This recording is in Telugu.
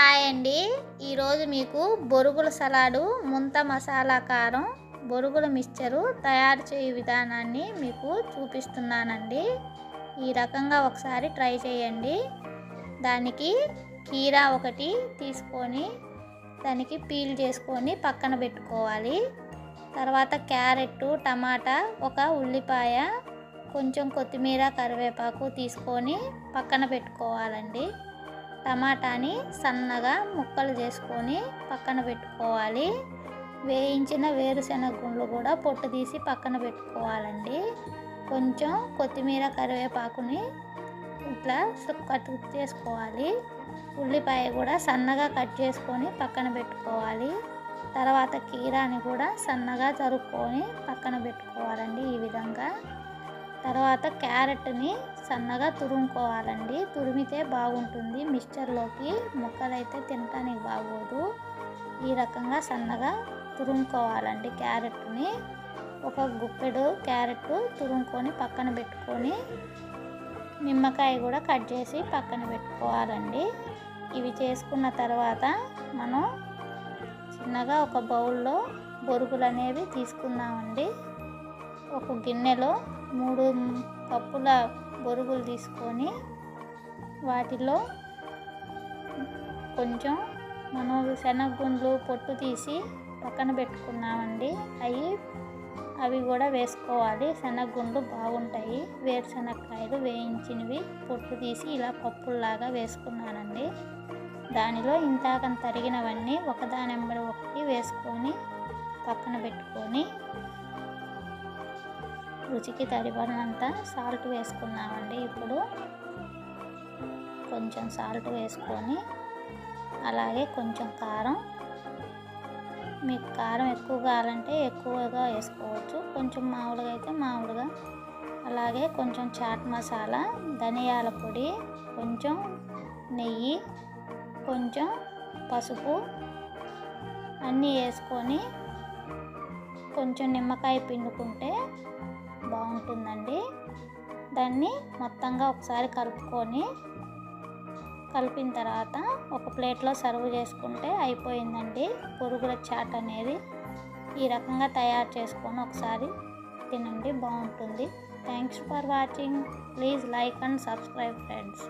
హాయ్ అండి. ఈరోజు మీకు బొరుగుల సలాడు ముంత మసాలా కారం బొరుగుల మిక్చరు తయారు చేయు విధానాన్ని మీకు చూపిస్తున్నానండి. ఈ రకంగా ఒకసారి ట్రై చేయండి. దానికి కీరా ఒకటి తీసుకొని దానికి పీల్ చేసుకొని పక్కన పెట్టుకోవాలి. తర్వాత క్యారెట్ టమాటా ఒక ఉల్లిపాయ కొంచెం కొత్తిమీర కరివేపాకు తీసుకొని పక్కన పెట్టుకోవాలండి. టమాటాని సన్నగా ముక్కలు చేసుకొని పక్కన పెట్టుకోవాలి. వేయించిన వేరుశెనగ గుండ్లు కూడా పొట్టు తీసి పక్కన పెట్టుకోవాలండి. కొంచెం కొత్తిమీర కరివేపాకుని ఇట్లా కట్ చేసుకోవాలి. ఉల్లిపాయ కూడా సన్నగా కట్ చేసుకొని పక్కన పెట్టుకోవాలి. తర్వాత కీరాని కూడా సన్నగా తరుక్కొని పక్కన పెట్టుకోవాలండి ఈ విధంగా. తర్వాత క్యారెట్ని సన్నగా తురుముకోవాలండి. తురిమితే బాగుంటుంది. మిక్చర్లోకి ముక్కలైతే తినటానికి బాగోదు. ఈ రకంగా సన్నగా తురుముకోవాలండి క్యారెట్ని. ఒక గుప్పెడు క్యారెట్ తురుముకొని పక్కన పెట్టుకొని నిమ్మకాయ కూడా కట్ చేసి పక్కన పెట్టుకోవాలండి. ఇవి చేసుకున్న తర్వాత మనం చిన్నగా ఒక బౌల్లో బొరుగులు అనేవి తీసుకుందామండి. ఒక గిన్నెలో మూడు కప్పుల బొరుగులు తీసుకొని వాటిలో కొంచెం మనం శనగగుండ్లు పొట్టు తీసి పక్కన పెట్టుకున్నామండి. అవి అవి కూడా వేసుకోవాలి. శనగగుండ్లు బాగుంటాయి. వేరుశనగకాయలు వేయించినవి పొట్టు తీసి ఇలా పప్పుల్లాగా వేసుకున్నానండి. దానిలో ఇంతాకం తరిగినవన్నీ ఒకదాని వెంబడి ఒకటి వేసుకొని పక్కన పెట్టుకొని రుచికి తడిపడినంత సాల్ట్ వేసుకున్నామండి ఇప్పుడు. కొంచెం సాల్ట్ వేసుకొని అలాగే కొంచెం కారం. మీకు కారం ఎక్కువ కావాలంటే ఎక్కువగా వేసుకోవచ్చు. కొంచెం మామూలుగా అయితే మామూలుగా. అలాగే కొంచెం చాట్ మసాలా ధనియాల పొడి కొంచెం నెయ్యి కొంచెం పసుపు అన్నీ వేసుకొని కొంచెం నిమ్మకాయ పిండుకుంటే బాగుంటుందండి. దాన్ని మొత్తంగా ఒకసారి కలుపుకొని కలిపిన తర్వాత ఒక ప్లేట్లో సర్వ్ చేసుకుంటే అయిపోయిందండి. పురుగుల చాట్ అనేది ఈ రకంగా తయారు చేసుకొని ఒకసారి తినండి బాగుంటుంది. Thanks for watching please like and subscribe friends